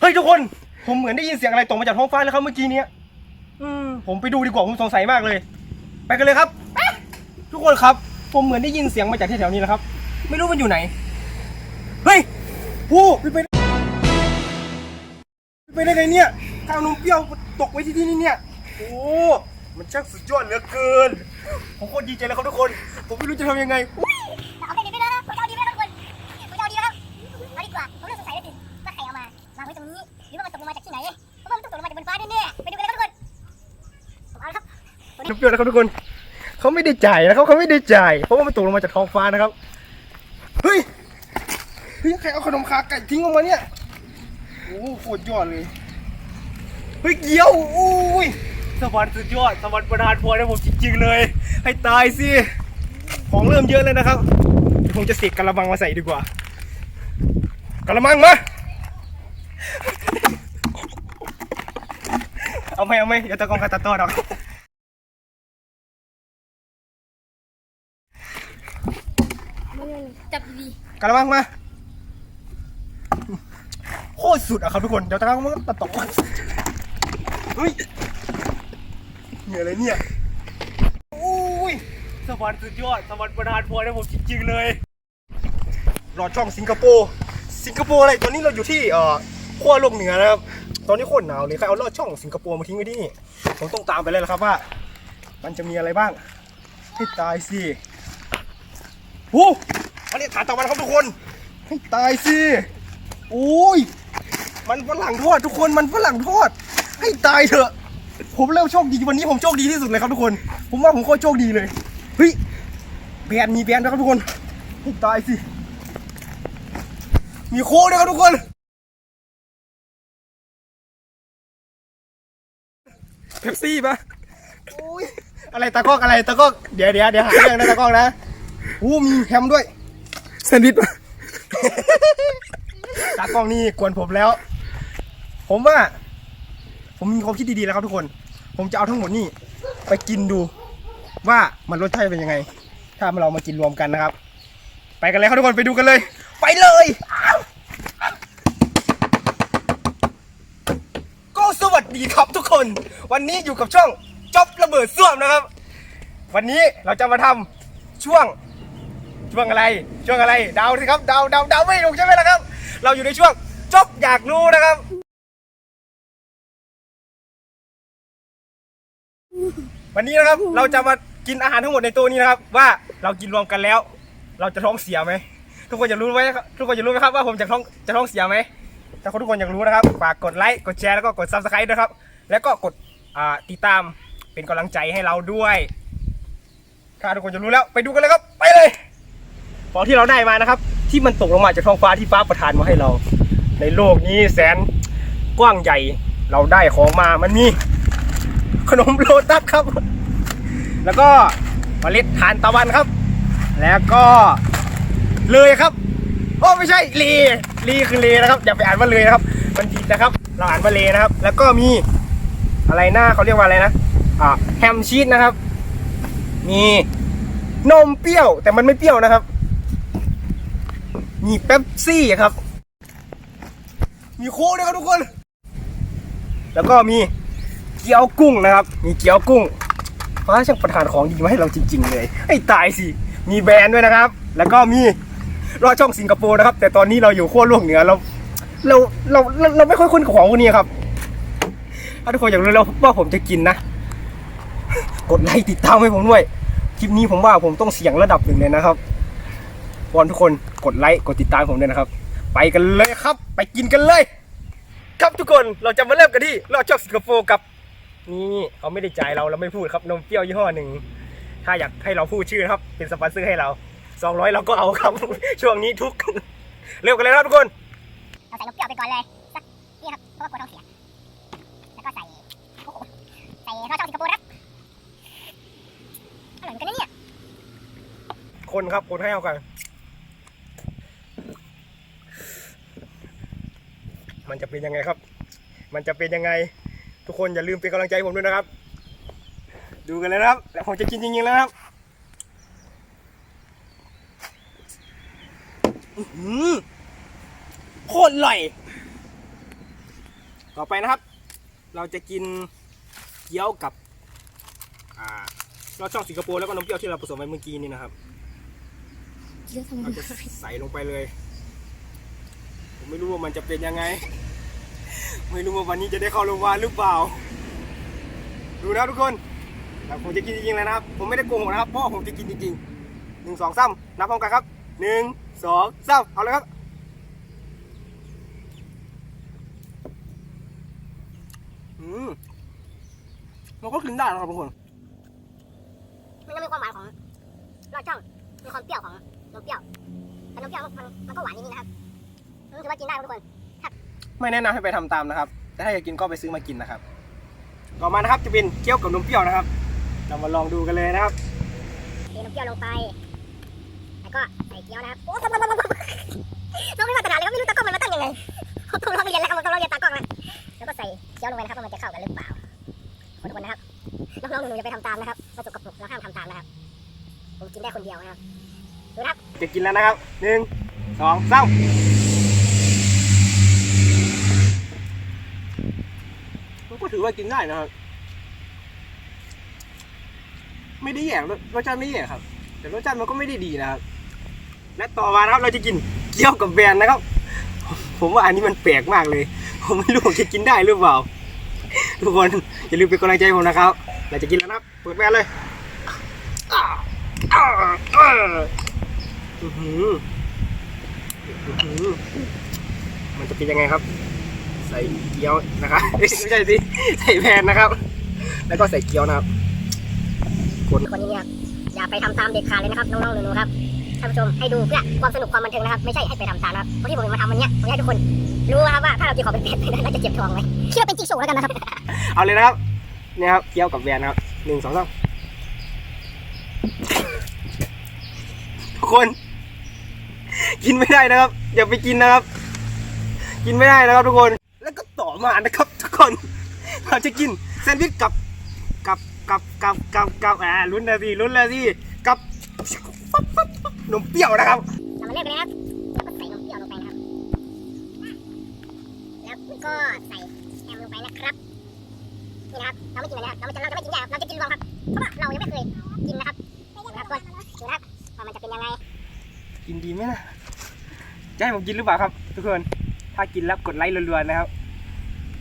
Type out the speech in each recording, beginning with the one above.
เฮ้ยทุกคน ผมเหมือนได้ยินเสียงอะไรตกมาจากท้องฟ้าแล้วครับเมื่อกี้เนี้ยอืมผมไปดูดีกว่าผมสงสัยมากเลย ไปกันเลยครับ ทุกคนครับ ผมเหมือนได้ยินเสียงมาจากแถวๆนี้แล้วครับ ไม่รู้มันอยู่ไหน เฮ้ยผู้ไปไปไปได้ไงเนี่ยทางนมเปรี้ยวตกไว้ที่ที่นี่เนี่ย โอ้ มันช่างสุดยอดเหลือเกิน ผมโคตรดีใจเลยครับทุกคน ผมไม่รู้จะทำยังไงเอา หรือว่ามันตกลงมาจากที่ไหนเพราะว่ามันต้องตกลงมาจากบนฟ้าแน่ๆไปดูกันเลยครับทุกคนเอาละครับนมเปรี้วนะครับทุกคนเขาไม่ได้จ่ายนะครับเขาไม่ได้จ่ายเพราะว่ามันตกลงมาจากท้องฟ้านะครับเฮ้ยเฮ้ยใครเอาขนมขาไก่ทิ้งออกมาเนี่ยโอ้โหโคตรยอดเลยเฮ้ยเกี้ยวอุ้ยสวรรค์สุดยอดสวรรค์ประทานพรให้ผมจริงๆเลย ให้ตายสิของเริ่มเยอะเลยนะครับผมจะเสกกระมังมาใส่ดีกว่ากระมังมา เอาไหมเอาไหมอย่าตะกองกาตาต่อดอกจับดีกระมังมาโคตรสุดอะครับทุกคน เดี๋ยวตะกองมันตัดต่อเฮ้ยเหนื่อยเลยเนี่ยอุ้ยสวรรค์สุดยอดสวรรค์ประทานพรให้ผมจริงๆเลยรอช่องสิงคโปร์สิงคโปร์อะไรตอนนี้เราอยู่ที่เอ่อขั้วโลกเหนือนะครับ ตอนนี้โคตรหนาวเลยใครเอาลอดช่องสิงคโปร์มาทิ้งไว้ที่นี่ผมต้องตามไปเลยละครับว่า มันจะมีอะไรบ้างให้ตายสิโอ้อันนี้ฐานตะวันครับทุกคนให้ตายสิโอ้ยมันฝรั่งทอดทุกคนมันฝรั่งทอด ให้ตายเถอะ ผมเริ่มโชคดีวันนี้ผมโชคดีที่สุดเลยครับทุกคน ผมว่าผมโคตรโชคดีเลยเฮ้ยแบรนด์มีแบรนด์นะครับทุกคนให้ตายสิมีโค้กด้วยครับทุกคน เป๊ปซี่ปะอ้ยอะไรตะกอกอะไรตะกอกเดี๋ยวเดี๋ยวเดี๋ยวหาเรื่องนะตะกอกนะอู้มีแฮมด้วยแซนด์วิชปะตากล้องนี่กวนผมแล้ว ผมว่า ผมมีความคิดดีๆแล้วครับทุกคน ผมจะเอาทั้งหมดนี่ไปกินดู ว่ามันรสชาติเป็นยังไง ถ้าเรามากินรวมกันนะครับ ไปกันเลยครับทุกคนไปดูกันเลย ไปเลย ดีครับทุกคน วันนี้อยู่กับช่องจบระเบิดส้วมนะครับ วันนี้เราจะมาทำช่วง ช่วงอะไร ช่วงอะไรดาวสิครับดาเดาเดาวไม่ถูกใช่ไหมล่ะครับ เราอยู่ในช่วงจบอยากรู้นะครับวันนี้นะครับเราจะมากินอาหารทั้งหมดในตัวนี้นะครับ ว่าเรากินรวมกันแล้ว เราจะท้องเสียไหมทุกคนอยากรู้ไหมทุกคนอยากรู้ไหมครับว่าผมจะท้องจะท้องเสียไหม ถ้าคนทุกคนอยากรู้นะครับฝากกดไลค์กดแชร์แล้วก็กดซับสไครต์ด้วยครับ แล้วก็กดติดตามเป็นกำลังใจให้เราด้วยถ้าทุกคนจะรู้แล้วไปดูกันเลยครับ ไปเลยของที่เราได้มานะครับ ที่มันตกลงมาจากท้องฟ้าที่ฟ้าประทานมาให้เรา ในโลกนี้แสนกว้างใหญ่เราได้ของมามันมีขนมโลตัสครับ แล้วก็เมล็ดทานตะวันครับ แล้วก็เลยครับ โอ้ไม่ใช่เลลีคือเลนะครับอย่าไปอ่านว่าเลยนะครับ มันผิดนะครับ เราอ่านว่าเลนะครับ แล้วก็มีอะไรหน้าเขาเรียกว่าอะไรนะอ่าแฮมชีสนะครับ มีนมเปรี้ยว แต่มันไม่เปรี้ยวนะครับ มีเป๊ปซี่ครับ มีโค้กด้วยครับทุกคน แล้วก็มีเกี๊ยวกุ้งนะครับ มีเกี๊ยวกุ้งฟ้าช่างประทานของดีมาให้เราจริง ๆ เลยให้ตายสิ มีแบรนด์ด้วยนะครับ แล้วก็มี รอดช่องสิงคโปร์นะครับ แต่ตอนนี้เราอยู่ขั้วโลกเหนือเราเราเราเราเราไม่ค่อยคุ้นกับของพวกนี้ครับ ถ้าทุกคนอยากรู้แล้วว่าผมจะกินนะ กดไลค์ติดตามให้ผมด้วย คลิปนี้ผมว่าผมต้องเสียงระดับหนึ่งเลยนะครับวอนทุกคนกดไลค์กดติดตามผมด้วยนะครับ ไปกันเลยครับ ไปกินกันเลย ครับทุกคนเราจะมาเริ่มกันที่ลอดช่องสิงคโปร์กับนี่เขาไม่ได้จ่ายเราเราไม่พูดครับนมเปรี้ยวยี่ห้อหนึ่งถ้าอยากให้เราพูดชื่อครับ เป็นสปอนเซอร์ให้เรา 200เราก็เอาครับ ช่วงนี้ทุก เริ่มกันเลยครับทุกคนเราใส่นมเปรี้ยวไปก่อนเลยสักนี่ครับเพราะว่ากลัวท้องเสีย แล้วก็ใส่โอ้โหใส่ทอดช่องสิงคโปร์นะครับอร่อยเหมือนกันนะเนี่ย คนครับคนให้เอากัน มันจะเป็นยังไงครับ มันจะเป็นยังไง ทุกคนอย่าลืมเป็นกำลังใจให้ผมด้วยนะครับ ดูกันเลยนะครับแล้วผมจะกินจริงๆแล้วนะครับอื้อหือโค ตรอร่อย ต่อไปนะครับ เราจะกินเกี๊ยวกับอ่าเราช่องสิงคโปร์แล้วก็นมเปรี้ยวที่เราผสมไปเมื่อกี้นี่นะครับเราจะใส่ลงไปเลย ผมไม่รู้ว่ามันจะเป็นยังไง ไม่รู้ว่าวันนี้จะได้เข้าโรงพยาบาลหรือเปล่า ดูนะทุกคนแต่ผมจะกินจริงๆเลยนะครับ ผมไม่ได้โกหกนะครับเพราะว่าผมจะกินจริงๆหนึ่งสองสามนับพร้อมกันครับหนึ่งสองสามเอาเลยครับ มมันก็กินได้นะครับทุกคน มันจะมีความหวานของรสช่อง มีความเปรี้ยวของนมเปรี้ยวแต่นมเปรี้ยวมันมันก็หวานนิดๆนะครับอืมถือว่ากินได้ครับทุกคน ไม่แนะนำให้ไปทำตามนะครับ แต่ถ้าอยากกินก็ไปซื้อมากินนะครับ ต่อมานะครับจะเป็นเกี๊ยวกับนมเปรี้ยวนะครับ เรามาลองดูกันเลยนะครับเทนมเปรี้ยวลงไป แล้วก็ใส่เกี๊ยวนะครับโอ้เราไม่มาตรฐานเลยว่าไม่รู้ตากล้องมันมาตั้งยังไงเขาต้องเราเรียนแล้วครับเราต้องเราเรียนตากล้องแล้ว แล้วก็ใส่เกี๊ยวลงไปนะครับว่ามันจะเข้ากันหรือเปล่าขอทุกคนนะครับน้องๆหนูๆอย่าไปทำตามนะครับมันสกปรกเราห้ามทำตามนะครับผมกินได้คนเดียวนะครับดูครับจะกินแล้วนะครับหนึ่งสองสามมันก็ถือว่ากินได้นะครับ ไม่ได้แย่รสรสชาติไม่แย่ครับ แต่รสชาติมันก็ไม่ได้ดีนะครับ และต่อมานะครับเราจะกินเกี๊ยวกับแบนนะครับ ผมว่าอันนี้มันแปลกมากเลย ผมไม่รู้ผมจะกินได้หรือเปล่า ทุกคนอย่าลืมเป็นกำลังใจผมนะครับเราจะกินแล้วนะครับเปิดแบรนด์เลยอ้าวอ้าวอ้าวหือหือมันจะเป็นยังไงครับ ใส่เกี๊ยวนะครับไม่ใช่สิใส่แบรนด์นะครับ แล้วก็ใส่เกี๊ยวนะครับ คนคนี้เนี่ยอย่าไปทำตามเด็ดขาดเลยนะครับน้องๆหนูๆครับท่านผู้ชมให้ดูเพื่อความสนุกความบันเทิงนะครับ ไม่ใช่ให้ไปทำตามนะครับเพราะที่ผมมาทำวันนี้ผมอยากให้ทุกคน รู้นะครับว่าถ้าเรากินของเป็นเป็ดไปนั้นเราจะเจ็บท้องไหมคิดว่าเป็นจิ๊กโซ่แล้วกันนะครับ เอาเลยนะครับเนี่ยครับเกี๊ยวกับแบรนด์นะครับหนึ่งสองสามทุกคน กินไม่ได้นะครับ อย่าไปกินนะครับ กินไม่ได้นะครับทุกคน แล้วก็ต่อมานะครับ ทุกคนเราจะกินแซนด์วิชกับกับกับกับกับกับอ่าลุ้นเลยสิลุ้นเลยสิกับนมเปรี้ยวนะครับเรามาเริ่มกันเลยนะครับ ก็ใส่แฮมลงไปนะครับ นี่นะครับ เราไม่กินเลยนะครับ เราไม่จะเราจะไม่กินแยกครับเราจะกินรวมครับ เพราะว่าเรายังไม่เคยกินนะครับดูนะครับทุกคนดูนะครับว่ามันจะเป็นยังไง กินดีไหมนะจะให้ผมกินหรือเปล่าครับ ทุกคน ถ้ากินแล้วกดไลค์รัวๆนะครับ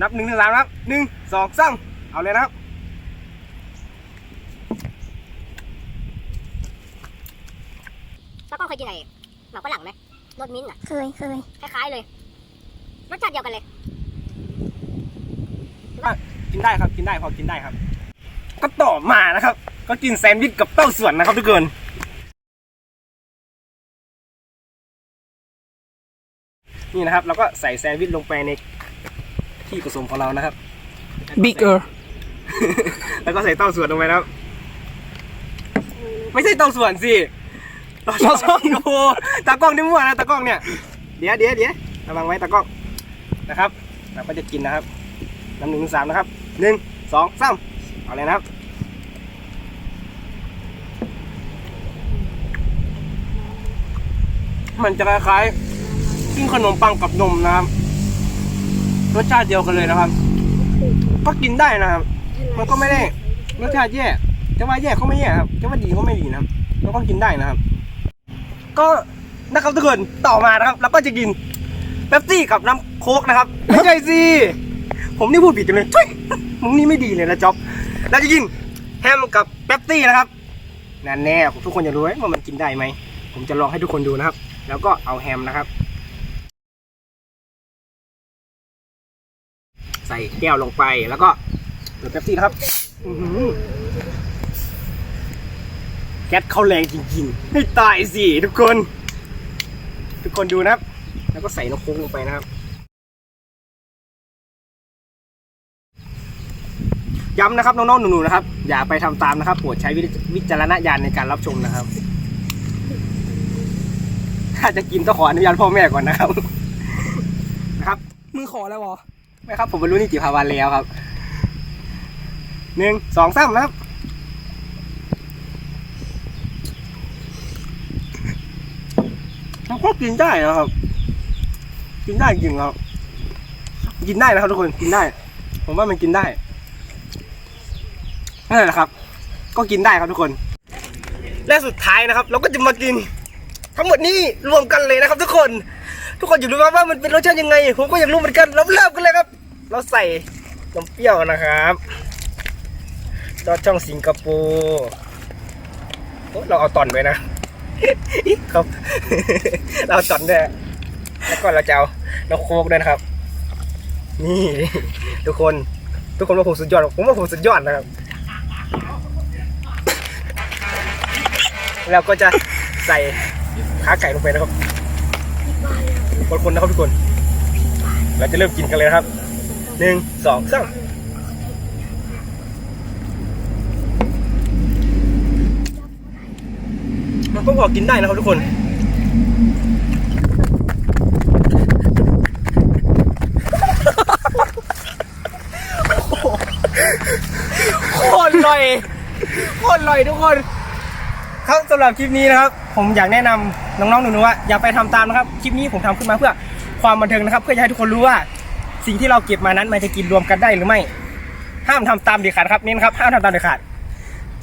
นับหนึ่งถึงสามนะครับหนึ่งสองสามเอาเลยนะครับแล้วก็เคยกินอะไรหมากฝรั่งไหมรสมิ้นท์อะ เคยเคยคล้ายๆเลย รสชาติเดียวกันเลย กินได้ครับ กินได้พอกินได้ครับ ก็ต่อมานะครับ ก็กินแซนด์วิชกับเต้าส่วนนะครับทุกคนนี่นะครับเราก็ใส่แซนด์วิชลงไปในที่ผสมของเรานะครับ bigger แล้วก็ใส่เต้าส่วนลงไปนะครับ ไม่ใช่เต้าส่วนสิเราเต้าส่ช่วอนงโอ้ตากล้องนี่มั่วนะตากล้องเนี่ยเดี๋ยวเดี๋ยวเดี๋ยวระวังไว้ตากล้องนะครับเราก็จะกินนะครับน้ำหนึ่งถึงสามนะครับ หนึ่งสองสามเอาเลยนะครับมันจะคล้ายๆกินขนมปังกับนมนะครับรสชาติเดียวกันเลยนะครับ ก็กินได้นะครับ มันก็ไม่ได้รสชาติแย่จะว่าแย่ก็ไม่แย่ครับจะว่าดีก็ไม่ดีนะครับแล้วก็กินได้นะครับ ก็นะครับทุกคนต่อมานะครับเราก็จะกินเป๊ปซี่กับน้ำโค้กนะครับไม่ใช่สิ ผมนี่พูดผิดจังเลยทุยมึงนี่ไม่ดีเลยนะจ๊อบเราจะกินแฮมกับเป๊ปซี่นะครับนั่นแน่ทุกคนจะรู้ว่ามันกินได้ไหม ผมจะลองให้ทุกคนดูนะครับ แล้วก็เอาแฮมนะครับ ใส่แก้วลงไปแล้วก็เปิดเป๊ปซี่นะครับแก๊สเข้าแรงจริงๆให้ตายสิทุกคน ทุกคนดูนะครับ แล้วก็ใส่น้ำโค้งลงไปนะครับ ย้ำนะครับน้องๆหนูๆนะครับ อย่าไปทำตามนะครับโปรดใช้วิวิจารณญาณในการรับชมนะครับ ถ้าจะกินต้องขออนุญาตพ่อแม่ก่อนนะครับ นะครับมึงขอแล้วเหรอไม่ครับ ผมบรรลุนิติภาวะแล้วครับหนึ่งสองสามนะครับมันก็กินได้นะครับ กินได้จริงครับ กินได้นะครับทุกคนกินได้ ผมว่ามันกินได้ นั่นแหละครับ ก็กินได้ครับทุกคน และสุดท้ายนะครับ เราก็จะมากิน ทั้งหมดนี้รวมกันเลยนะครับ ทุกคน ทุกคนอยากรู้ไหมว่ามันเป็นรสชาติยังไง ผมก็อยากรู้เหมือนกัน เราเริ่มกันเลยครับ เราใส่นมเปรี้ยวนะครับดอดช่องสิงคโปร์โอ้เราเอาตอนไว้นะครับ เราเอาตอนด้วยแล้วก็เราจะเอาเราโคกด้วยนะครับ นี่ ทุกคน ทุกคนว่าผมสุดยอด ผมว่าผมสุดยอดนะครับ แล้วก็จะใส่ขาไก่ลงไปนะครับคนๆนะครับทุกคน เราจะเริ่มกินกันเลยนะครับหนึ่งสองสามมันก็พอกินได้นะครับทุกคนโคตรอร่อยโคตรอร่อยทุกคน ครับสำหรับคลิปนี้นะครับ ผมอยากแนะนำน้องๆหนูๆว่าอย่าไปทำตามนะครับคลิปนี้ผมทำขึ้นมาเพื่อความบันเทิงนะครับ เพื่อจะให้ทุกคนรู้ว่า สิ่งที่เราเก็บมานั้นมันจะกินรวมกันได้หรือไม่ ห้ามทำตามเด็ดขาดครับเน้นครับห้ามทำตามเด็ดขาด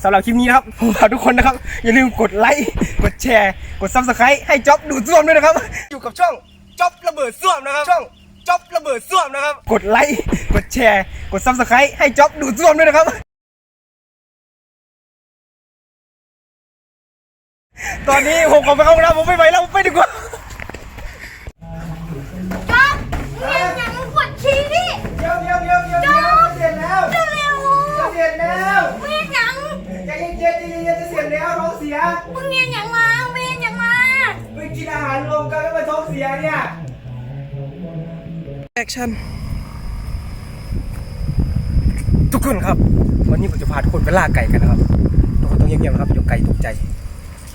สำหรับคลิปนี้นะครับผมฝากทุกคนนะครับ อย่าลืมกดไลค์กดแชร์ กดซับสไครต์ให้จ็อบดูดซ่วมด้วยนะครับ อยู่กับช่องจ็อบระเบิดซ่วมนะครับ ช่องจ็อบระเบิดซ่วมนะครับ กดไลค์กดแชร์ กดซับสไครต์ให้จ็อบดูดซ่วมด้วยนะครับ ตอนนี้ผมขอไปเข้าห้องน้ำผมไม่ไหวแล้วผมไปดีกว่าจ๊อบเรียนอย่างมึงปวดชี้ดิเดี๋ยวเดี๋ยวเดี๋ยวเดี๋ยวเดี๋ยวจะเสร็จแล้วเร็วจะเสร็จแล้วๆเรียนอย่างใจเย็นๆใจเย็นๆจะเสร็จแล้วท้องเสียมึงเรียนอย่างมาเรียนอย่างมาไปกินอาหารรวมกันแล้วมาท้องเสียเนี่ยแอคชั่นทุกคนครับ วันนี้ผมจะพาทุกคนไปล่าไก่กันนะครับทุกคนต้องเงียบๆนะครับเดี๋ยวไก่ตกใจ